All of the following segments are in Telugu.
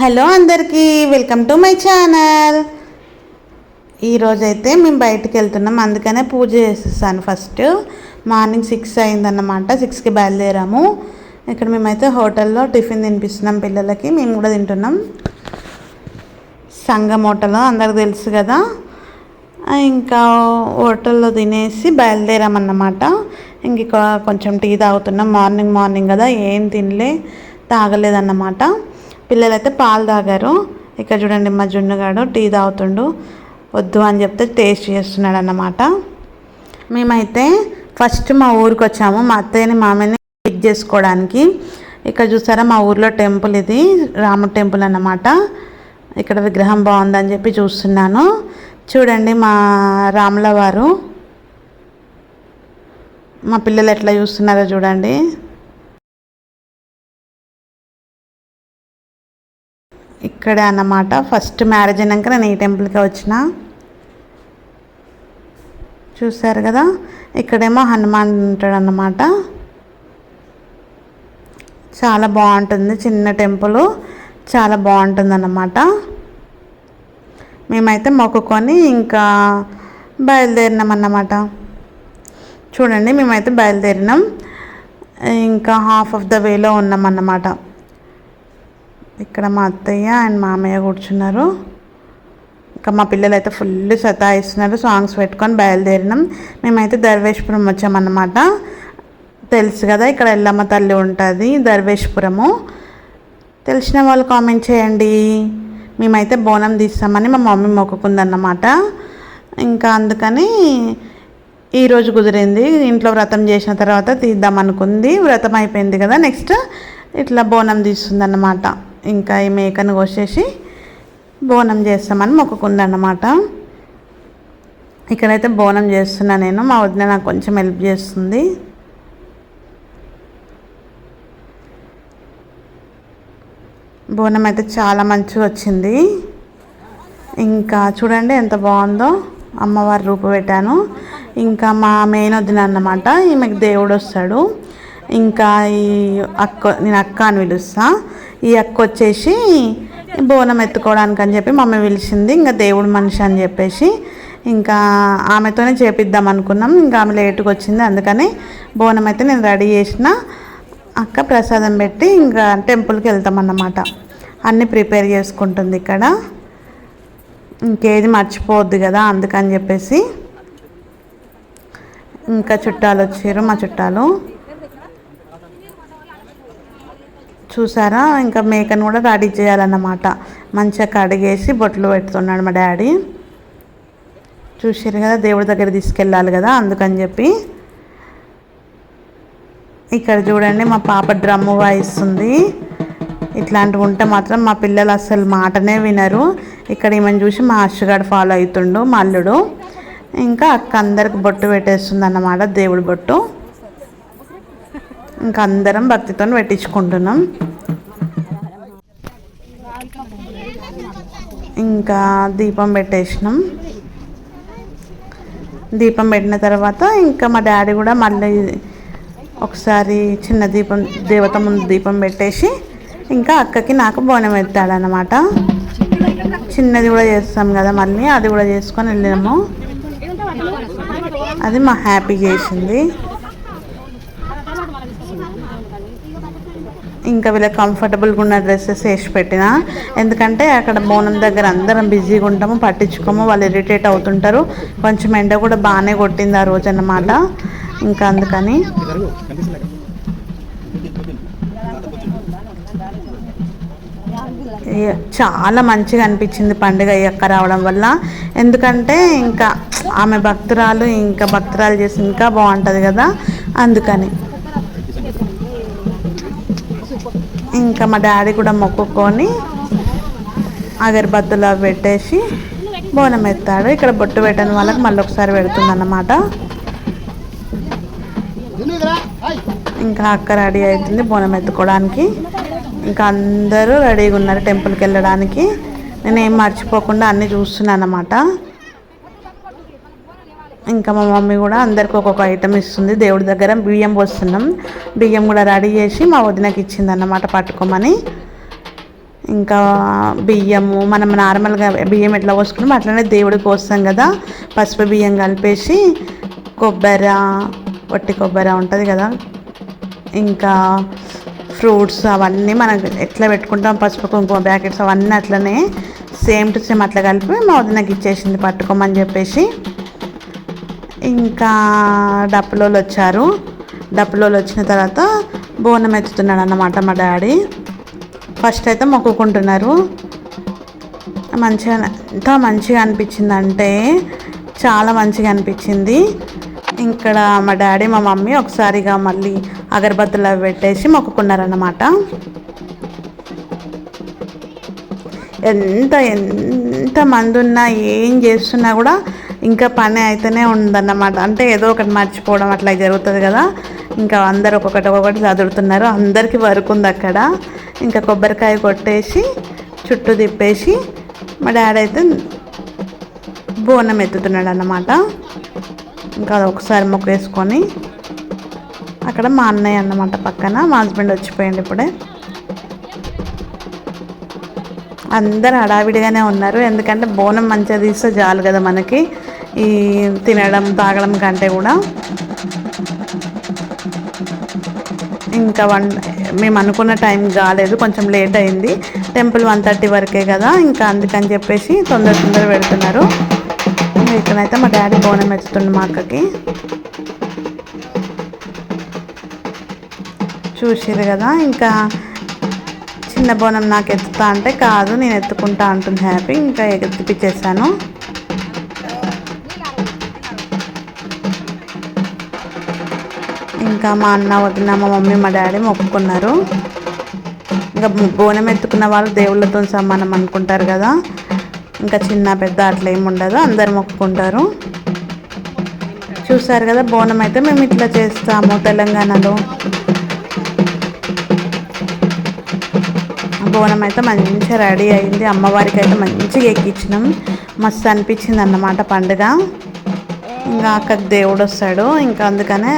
హలో అందరికీ వెల్కమ్ టు మై ఛానల్. ఈరోజైతే మేము బయటికి వెళ్తున్నాం. అందుకనే పూజ చేసేసాను ఫస్ట్. మార్నింగ్ సిక్స్ అయిందన్నమాట. సిక్స్కి బయలుదేరాము. ఇక్కడ మేమైతే హోటల్లో టిఫిన్ తినిపిస్తున్నాం పిల్లలకి. మేము కూడా తింటున్నాం. సంగం హోటల్ అందరికి తెలుసు కదా. ఇంకా హోటల్లో తినేసి బయలుదేరామన్నమాట. ఇంక కొంచెం టీ తాగుతున్నాం. మార్నింగ్ మార్నింగ్ కదా. ఏం తినలే తాగలేదన్నమాట. పిల్లలైతే పాలు తాగారు. ఇక్కడ చూడండి మా జున్నుగాడు టీ తాగుతుండు. వద్దు అని చెప్తే టేస్ట్ చేస్తున్నాడు అన్నమాట మేమైతే ఫస్ట్ మా ఊరికి వచ్చాము. మా అత్తయ్యని మామయ్యని పిక్ చేసుకోవడానికి. ఇక్కడ చూసారా మా ఊర్లో టెంపుల్ ఇది. రాముడు టెంపుల్ అన్నమాట. ఇక్కడ విగ్రహం బాగుందని చెప్పి చూస్తున్నాను. చూడండి మా రాముల వారు మా పిల్లలు ఎట్లా చూస్తున్నారో చూడండి. ఇక్కడే అన్నమాట. ఫస్ట్ మ్యారేజ్ అయినాక నేను ఈ టెంపుల్కి వచ్చిన. చూసారు కదా? ఇక్కడేమో హనుమాన్ ఉంటాడు అన్నమాట చాలా బాగుంటుంది. చిన్న టెంపుల్ చాలా బాగుంటుంది అన్నమాట మేమైతే మొక్కుకొని ఇంకా బయలుదేరినాం అన్నమాట. చూడండి మేమైతే బయలుదేరినాం. ఇంకా హాఫ్ ఆఫ్ ద వేలో ఉన్నాం అన్నమాట. ఇక్కడ మా అత్తయ్య అండ్ మామయ్య కూర్చున్నారు. ఇంకా మా పిల్లలు అయితే ఫుల్ సతాయిస్తున్నారు. సాంగ్స్ పెట్టుకొని బయలుదేరినాం. మేమైతే దర్వేష్పురం వచ్చామన్నమాట. తెలుసు కదా ఇక్కడ ఎల్లమ్మ తల్లి ఉంటుంది దర్వేష్పురము. తెలిసిన వాళ్ళు కామెంట్ చేయండి. మేమైతే బోనం తీస్తామని మా మమ్మీ మొక్కుకుందన్నమాట. ఇంకా అందుకని ఈరోజు కుదిరింది. ఇంట్లో వ్రతం చేసిన తర్వాత తీద్దాం అనుకుంది. వ్రతం అయిపోయింది కదా నెక్స్ట్ ఇట్లా బోనం తీస్తుందన్నమాట. ఇంకా ఈ మేకను కోసేసి బోనం చేస్తామని మొక్కుకుందన్నమాట ఇక్కడైతే బోనం చేస్తున్నా నేను. మా వదిన నాకు కొంచెం హెల్ప్ చేస్తుంది. బోనం అయితే చాలా మంచిగా వచ్చింది. ఇంకా చూడండి ఎంత బాగుందో. అమ్మవారి రూపు పెట్టాను. ఇంకా మా మెయిన్ వదిన అన్నమాట. ఈమెకు దేవుడు వస్తాడు. ఇంకా ఈ అక్క నేను అక్క అని పిలుస్తా. ఈ అక్క వచ్చేసి బోనం ఎత్తుకోవడానికి అని చెప్పి మమ్మీ పిలిచింది ఇంకా దేవుడు మనిషి అని చెప్పేసి. ఇంకా ఆమెతోనే చేపిద్దాం అనుకున్నాం ఇంకా ఆమె లేటుగా వచ్చింది అందుకని బోనం అయితే నేను రెడీ చేసిన. అక్క ప్రసాదం పెట్టి ఇంకా టెంపుల్కి వెళ్తామన్నమాట అన్నీ ప్రిపేర్ చేసుకుంటుంది ఇక్కడ. ఇంకేది మర్చిపోవద్దు కదా అందుకని చెప్పేసి. ఇంకా చుట్టాలు వచ్చారు మా చుట్టాలు. చూసారా? ఇంకా మేకను కూడా రెడీ చేయాలన్నమాట. మంచిగా కడిగేసి బొట్లు పెడుతున్నాడు మా డాడీ. చూసారు కదా దేవుడి దగ్గర తీసుకెళ్ళాలి కదా అందుకని చెప్పి. ఇక్కడ చూడండి మా పాప డ్రమ్ము వాయిస్తుంది. ఇట్లాంటివి ఉంటే మాత్రం మా పిల్లలు అసలు మాటనే వినరు. ఇక్కడ ఈమెను చూసి మా అష్టగాడు ఫాలో అవుతుండు మా అల్లుడు. ఇంకా అక్క అందరికి బొట్టు పెట్టేస్తుంది అన్నమాట దేవుడి బొట్టు. ఇంకా అందరం భక్తితో పెట్టించుకుంటున్నాం. ఇంకా దీపం పెట్టేసినాం. దీపం పెట్టిన తర్వాత ఇంకా మా డాడీ కూడా మళ్ళీ ఒకసారి చిన్న దీపం దేవత ముందు దీపం పెట్టేసి ఇంకా అక్కకి నాకు బోనం ఎత్తాడనమాట చిన్నది కూడా చేస్తాం కదా మళ్ళీ అది కూడా చేసుకొని వెళ్ళాము అది మా హ్యాపీ చేసింది. ఇంకా వీళ్ళకి కంఫర్టబుల్గా ఉన్న డ్రెస్సెస్ వేసి పెట్టిన. ఎందుకంటే అక్కడ బోనం దగ్గర అందరం బిజీగా ఉంటాము పట్టించుకోము వాళ్ళు ఇరిటేట్ అవుతుంటారు. కొంచెం ఎండ కూడా బాగానే కొట్టింది ఆ రోజు అన్నమాట. ఇంకా అందుకని. చాలా మంచిగా అనిపించింది పండుగ అక్క రావడం వల్ల. ఎందుకంటే ఇంకా ఆమె భక్తురాలు ఇంకా భక్తురాలు చేసి ఇంకా బాగుంటుంది కదా. అందుకని. ఇంకా మా డాడీ కూడా మొక్కుకొని అగరబత్తులు అవి పెట్టేసి బోనం ఎత్తాడు. ఇక్కడ బొట్టు పెట్టని వాళ్ళకి మళ్ళీ ఒకసారి పెడుతుందన్నమాట. ఇంకా అక్క రెడీ అవుతుంది బోనం ఎత్తుకోవడానికి. ఇంకా అందరూ రెడీగా ఉన్నారు టెంపుల్కి వెళ్ళడానికి. నేను ఏం మర్చిపోకుండా అన్నీ చూస్తున్నాను అన్నమాట ఇంకా మా మమ్మీ కూడా అందరికి ఒక్కొక్క ఐటమ్ ఇస్తుంది. దేవుడి దగ్గర బియ్యం పోస్తున్నాం. బియ్యం కూడా రెడీ చేసి మా వదినకి ఇచ్చింది అన్నమాట పట్టుకోమని. ఇంకా బియ్యము మనం నార్మల్గా బియ్యం ఎట్లా పోసుకున్నాం అట్లనే దేవుడికి పోస్తాం కదా. పసుపు బియ్యం కలిపేసి కొబ్బరి వట్టి కొబ్బరి ఉంటుంది కదా. ఇంకా ఫ్రూట్స్ అవన్నీ మనం ఎట్లా పెట్టుకుంటాం పసుపు కుంకుమ ప్యాకెట్స్ అవన్నీ అట్లనే సేమ్ టు సేమ్ అట్లా కలిపి మా వదినకి ఇచ్చేసింది పట్టుకోమని చెప్పేసి. ఇంకా డప్పులోళ్ళు వచ్చారు. డప్పులోళ్ళు వచ్చిన తర్వాత బోనం ఎత్తుతున్నాడు అన్నమాట మా డాడీ. ఫస్ట్ అయితే మొక్కుకుంటున్నారు. మంచిగా ఎంత మంచిగా అనిపించిందంటే చాలా మంచిగా అనిపించింది. ఇక్కడ మా డాడీ మా మమ్మీ ఒకసారిగా మళ్ళీ అగరబత్తులు అవి పెట్టేసి మొక్కుకున్నారన్నమాట. ఎంత ఎంత మంది ఉన్నా ఏం చేస్తున్నా కూడా ఇంకా పని అయితేనే ఉందన్నమాట. అంటే ఏదో ఒకటి మర్చిపోవడం అట్లా జరుగుతుంది కదా. ఇంకా అందరు ఒక్కొక్కటి ఒక్కొక్కటి చదువుతున్నారు. అందరికీ వర్క్ ఉంది అక్కడ. ఇంకా కొబ్బరికాయ కొట్టేసి చుట్టూ తిప్పేసి మా డాడీ అయితే బోనం ఎత్తుతున్నాడు అన్నమాట. ఇంకా అది ఒకసారి మొక్కేసుకొని అక్కడ మా అన్నయ్య అన్నమాట పక్కన. మా హస్బెండ్ వచ్చిపోయింది ఇప్పుడే. అందరు హడావిడిగానే ఉన్నారు. ఎందుకంటే బోనం మంచిగా తీస్తే చాలు కదా మనకి. ఈ తినడం తాగడం కంటే కూడా ఇంకా వన్ మేము అనుకున్న టైం కాలేదు కొంచెం లేట్ అయింది. టెంపుల్ వన్ థర్టీ వరకే కదా ఇంకా అందుకని చెప్పేసి తొందర తొందర పెడుతున్నారు ఇక్కడైతే మా డాడీ బోనం ఎత్తుతుంది మా అక్కకి. చూసారు కదా ఇంకా చిన్న బోనం నాకు ఎత్తుతా అంటే కాదు నేను ఎత్తుకుంటా అంటుంది హ్యాపీ ఇంకా ఎత్తిపించేసాను ఇంకా మా అన్న వదిన మా మమ్మీ మా డాడీ మొక్కుకున్నారు. ఇంకా బోనం ఎత్తుకున్న వాళ్ళు దేవుళ్ళతో సమానం అనుకుంటారు కదా. ఇంకా చిన్న పెద్ద అట్లా ఏమి ఉండదు. అందరు మొక్కుకుంటారు. చూసారు కదా బోనం అయితే మేము ఇట్లా చేస్తాము తెలంగాణలో. బోనం అయితే మంచిగా రెడీ అయింది. అమ్మవారికి అయితే మంచిగా ఎక్కించినాం. మస్తు అనిపించింది అన్నమాట పండుగ. ఇంకా అక్కడ దేవుడు వస్తాడు. ఇంకా అందుకనే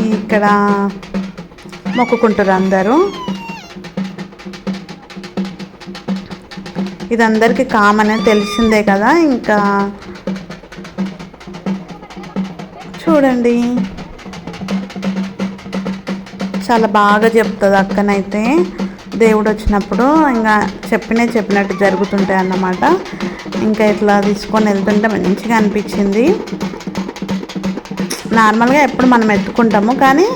ఇక్కడ మొక్కుకుంటారు అందరూ ఇది అందరికీ కామన్ తెలిసిందే కదా ఇంకా. చూడండి. చాలా బాగా చెప్తుంది అక్కనైతే. దేవుడు వచ్చినప్పుడు ఇంకా చెప్పినే చెప్పినట్టు జరుగుతుంటాయి అన్నమాట ఇంకా ఇట్లా తీసుకొని వెళ్తుంటే మంచిగా అనిపించింది. నార్మల్గా ఎప్పుడు మనం ఎత్తుకుంటాము కానీ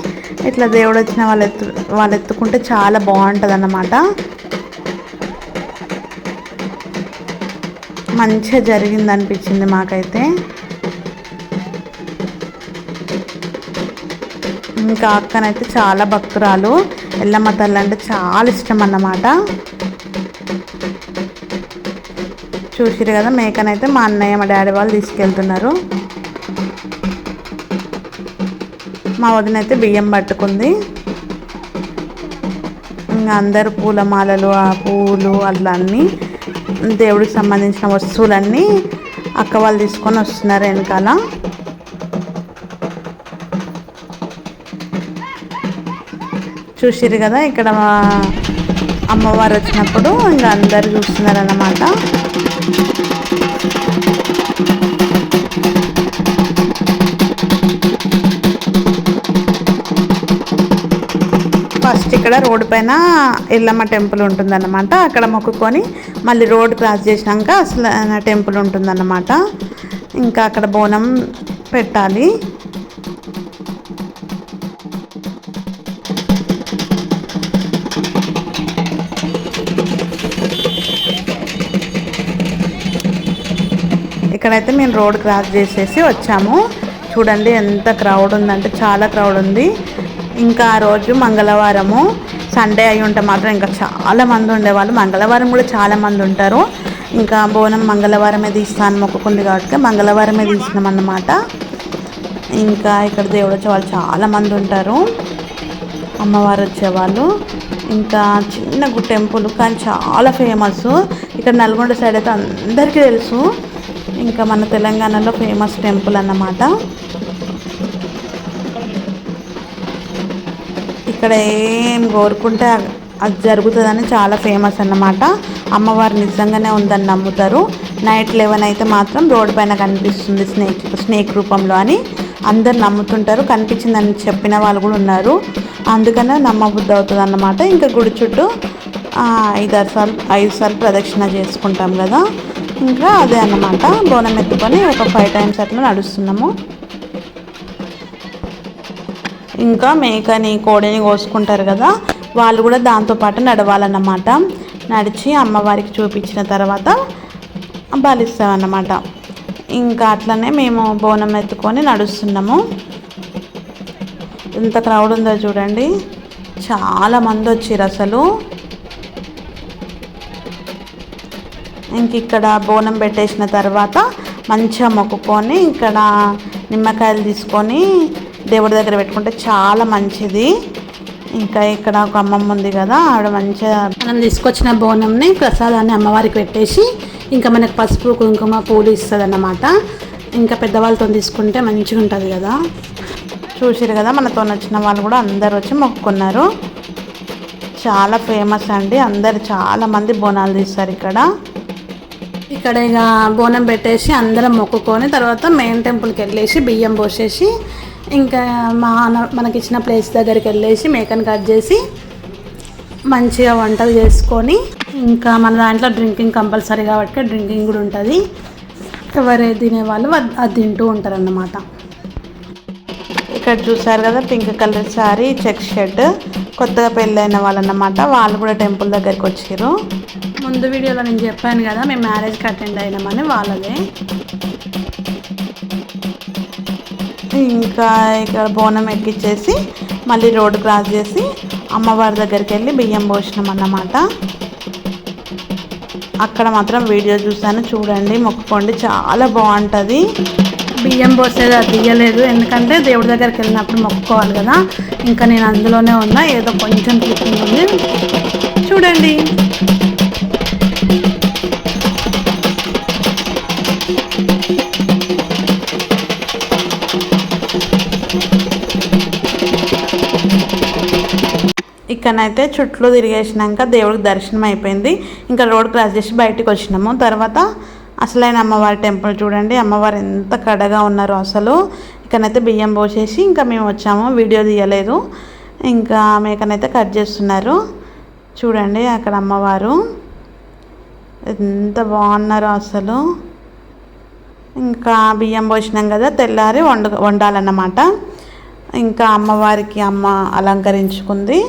ఇట్లా దేవుడు వచ్చిన వాళ్ళు ఎత్తు వాళ్ళు ఎత్తుకుంటే చాలా బాగుంటుంది అన్నమాట మంచిగా జరిగింది అనిపించింది మాకైతే. ఇంకా అక్కనైతే చాలా భక్తురాలు ఎల్లమ్మ తల్లి అంటే చాలా ఇష్టం అన్నమాట చూసిరు కదా మేకనైతే మా అన్నయ్య మా డాడీ వాళ్ళు తీసుకెళ్తున్నారు. మా వదిన అయితే బియ్యం పట్టుకుంది. ఇంకా అందరు పూలమాలలు ఆ పూలు అట్లా అన్నీ దేవుడికి సంబంధించిన వస్తువులన్నీ అక్క వాళ్ళు తీసుకొని వస్తున్నారు వెనకాల. చూసిరు కదా ఇక్కడ అమ్మవారు వచ్చినప్పుడు ఇంకా అందరు చూస్తున్నారు ఇక్కడ రోడ్డు పైన ఎల్లమ్మ టెంపుల్ ఉంటుందన్నమాట. అక్కడ మొక్కుకొని మళ్ళీ రోడ్ క్రాస్ చేసినాక అసలు టెంపుల్ ఉంటుందన్నమాట. ఇంకా అక్కడ బోనం పెట్టాలి. ఇక్కడైతే మేము రోడ్ క్రాస్ చేసేసి వచ్చాము. చూడండి ఎంత క్రౌడ్ ఉందంటే చాలా క్రౌడ్ ఉంది. ఇంకా ఆ రోజు మంగళవారము సండే అయి ఉంటే మాత్రం ఇంకా చాలా మంది ఉండేవాళ్ళు. మంగళవారం కూడా చాలా మంది ఉంటారు. ఇంకా బోనం మంగళవారమే తీస్తాను మొక్కుకుంది కాబట్టి మంగళవారమే తీసినాం అన్నమాట. ఇంకా ఇక్కడ దేవుడు వచ్చే వాళ్ళు చాలా మంది ఉంటారు. అమ్మవారు వచ్చేవాళ్ళు. ఇంకా చిన్న టెంపుల్ కానీ చాలా ఫేమస్. ఇక్కడ నల్గొండ సైడ్ అయితే అందరికీ తెలుసు. ఇంకా మన తెలంగాణలో ఫేమస్ టెంపుల్ అన్నమాట. ఇక్కడ ఏం కోరుకుంటే అది జరుగుతుందని చాలా ఫేమస్ అన్నమాట. అమ్మవారు నిజంగానే ఉందని నమ్ముతారు. నైట్ లెవెన్ అయితే మాత్రం రోడ్డు పైన కనిపిస్తుంది స్నేక్ స్నేక్ రూపంలో అని అందరు నమ్ముతుంటారు. కనిపించిందని చెప్పిన వాళ్ళు కూడా ఉన్నారు. అందుకనే నమ్మబుద్ధి అవుతుంది అన్నమాట. ఇంకా గుడి చుట్టూ ఐదారు సార్లు ఐదు సార్లు ప్రదక్షిణ చేసుకుంటాం కదా. ఇంకా అదే అన్నమాట. బోనం ఎత్తుకొని ఒక ఫైవ్ టైమ్స్ అట్లా నడుస్తున్నాము. ఇంకా మేకని కోడిని కోసుకుంటారు కదా వాళ్ళు కూడా దాంతోపాటు నడవాలన్నమాట. నడిచి అమ్మవారికి చూపించిన తర్వాత బలిస్తామన్నమాట. ఇంకా అట్లనే మేము బోనం ఎత్తుకొని నడుస్తున్నాము. ఎంత క్రౌడ్ ఉందో చూడండి. చాలా మంది వచ్చారు అసలు. ఇంక ఇక్కడ బోనం పెట్టేసిన తర్వాత మంచిగా మొక్కుకొని ఇక్కడ నిమ్మకాయలు తీసుకొని దేవుడి దగ్గర పెట్టుకుంటే చాలా మంచిది. ఇంకా ఇక్కడ ఒక అమ్మమ్మ ఉంది కదా ఆవిడ మంచిగా మనం తీసుకొచ్చిన బోనంని ప్రసాదాన్ని అమ్మవారికి పెట్టేసి ఇంకా మనకు పసుపు కుంకుమ పూలు ఇస్తుంది అన్నమాట ఇంకా పెద్దవాళ్ళతో తీసుకుంటే మంచిగా ఉంటుంది కదా. చూసారు కదా మనతో వచ్చిన వాళ్ళు కూడా అందరు వచ్చి మొక్కుకున్నారు. చాలా ఫేమస్ అండి అందరు చాలా మంది బోనాలు తీస్తారు ఇక్కడ. ఇక్కడ ఇక బోనం పెట్టేసి అందరం మొక్కుకొని తర్వాత మెయిన్ టెంపుల్కి వెళ్ళేసి బియ్యం పోసేసి ఇంకా మా మనకిచ్చిన ప్లేస్ దగ్గరికి వెళ్ళేసి మేకను కట్ చేసి మంచిగా వంటలు చేసుకొని ఇంకా మన దాంట్లో డ్రింకింగ్ కంపల్సరీ కాబట్టి డ్రింకింగ్ కూడా ఉంటుంది. ఎవరు తినేవాళ్ళు అది తింటూ ఉంటారు అన్నమాట ఇక్కడ చూసారు కదా pink colour sari check shirt కొత్తగా పెళ్ళైన వాళ్ళు అన్నమాట వాళ్ళు కూడా టెంపుల్ దగ్గరికి వచ్చారు ముందు వీడియోలో నేను చెప్పాను కదా మేము మ్యారేజ్కి అటెండ్ అయినామని వాళ్ళదే. ఇంకా ఇక్కడ బోనం ఎక్కిచ్చేసి మళ్ళీ రోడ్డు క్రాస్ చేసి అమ్మవారి దగ్గరికి వెళ్ళి బియ్యం పోసినాం అన్నమాట. అక్కడ మాత్రం వీడియో చూసాను చూడండి మొక్కుకోండి చాలా బాగుంటుంది. బియ్యం పోసేది అది తీయలేదు ఎందుకంటే దేవుడి దగ్గరికి వెళ్ళినప్పుడు మొక్కుకోవాలి కదా. ఇంకా నేను అందులోనే ఉన్నా ఏదో కొంచెం క్లిప్పింగ్ ఉంది చూడండి. ఇక్కడనైతే చుట్టూ తిరిగేసినాక దేవుడికి దర్శనం అయిపోయింది. ఇంకా రోడ్ క్రాస్ చేసి బయటికి వచ్చినాము. తర్వాత అసలైన అమ్మవారి టెంపుల్ చూడండి. అమ్మవారు ఎంత కడగా ఉన్నారు అసలు. ఇక్కడనైతే బియ్యం పోసేసి ఇంకా మేము వచ్చాము. వీడియో తీయలేదు. ఇంకా మేకనైతే కట్ చేస్తున్నారు. చూడండి అక్కడ అమ్మవారు. ఎంత బాగున్నారు అసలు. ఇంకా బియ్యం పోసినాం కదా తెల్లారి వండు వండాలన్నమాట. ఇంకా అమ్మవారికి అమ్మ అలంకరించుకుంది.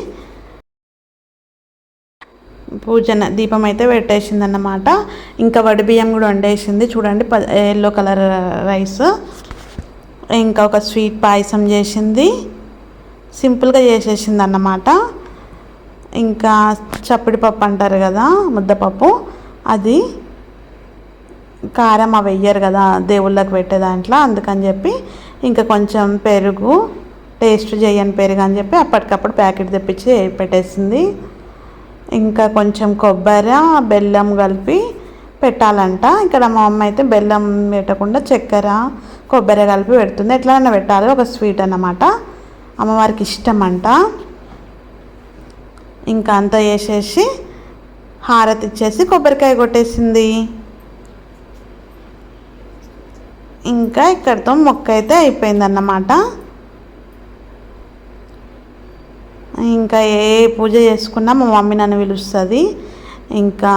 పూజన దీపం అయితే పెట్టేసింది అన్నమాట ఇంకా వడి బియ్యం కూడా వండేసింది. చూడండి ప ఎల్లో కలర్ రైస్ ఇంకా ఒక స్వీట్ పాయసం చేసింది. సింపుల్గా చేసేసింది అన్నమాట ఇంకా చప్పిడి పప్పు అంటారు కదా ముద్దపప్పు అది కారం అవి వెయ్యరు కదా దేవుళ్ళకి పెట్టే దాంట్లో. అందుకని చెప్పి ఇంకా కొంచెం పెరుగు టేస్ట్ చేయని పెరుగు అని చెప్పి అప్పటికప్పుడు ప్యాకెట్ తెప్పించి పెట్టేసింది. ఇంకా కొంచెం కొబ్బరి బెల్లం కలిపి పెట్టాలంట. ఇక్కడ మా అమ్మ అయితే బెల్లం పెట్టకుండా చక్కెర కొబ్బరి కలిపి పెడుతుంది. ఎట్లైనా పెట్టాలి. ఒక స్వీట్ అన్నమాట. అమ్మవారికి ఇష్టం అంట ఇంకా అంతా వేసేసి హారతి ఇచ్చేసి కొబ్బరికాయ కొట్టేసింది. ఇంకా ఇక్కడితో మొక్క అయితే అయిపోయిందన్నమాట. ఇంకా ఏ పూజ చేసుకున్నా మా మమ్మీ నన్ను పిలుస్తుంది. ఇంకా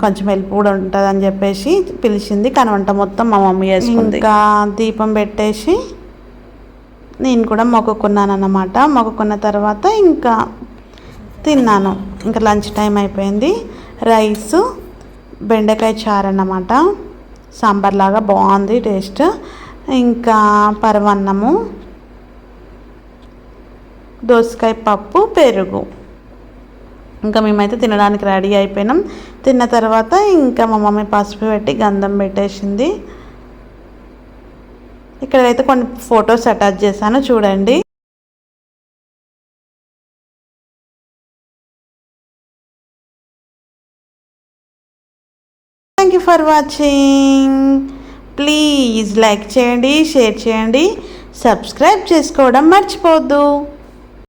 కొంచెం హెల్ప్ కూడా ఉంటుంది అని చెప్పేసి పిలిచింది. కానీ వంట మొత్తం మా మమ్మీ చేసుకుంది. ఇంకా దీపం పెట్టేసి నేను కూడా మొక్కుకున్నాను అన్నమాట. మొక్కుకున్న తర్వాత ఇంకా తిన్నాను. ఇంకా లంచ్ టైం అయిపోయింది. రైస్ బెండకాయ చారు అన్నమాట. సాంబార్ లాగా బాగుంది టేస్ట్. ఇంకా పరవన్నము దోసకాయ పప్పు పెరుగు. ఇంకా మేమైతే తినడానికి రెడీ అయిపోయినాం. తిన్న తర్వాత ఇంకా మా మమ్మీ పసుపు పెట్టి గంధం పెట్టేసింది. ఇక్కడైతే కొన్ని ఫొటోస్ అటాచ్ చేశాను చూడండి. Thank you for watching please like చేయండి షేర్ చేయండి. సబ్స్క్రైబ్ చేసుకోవడం మర్చిపోవద్దు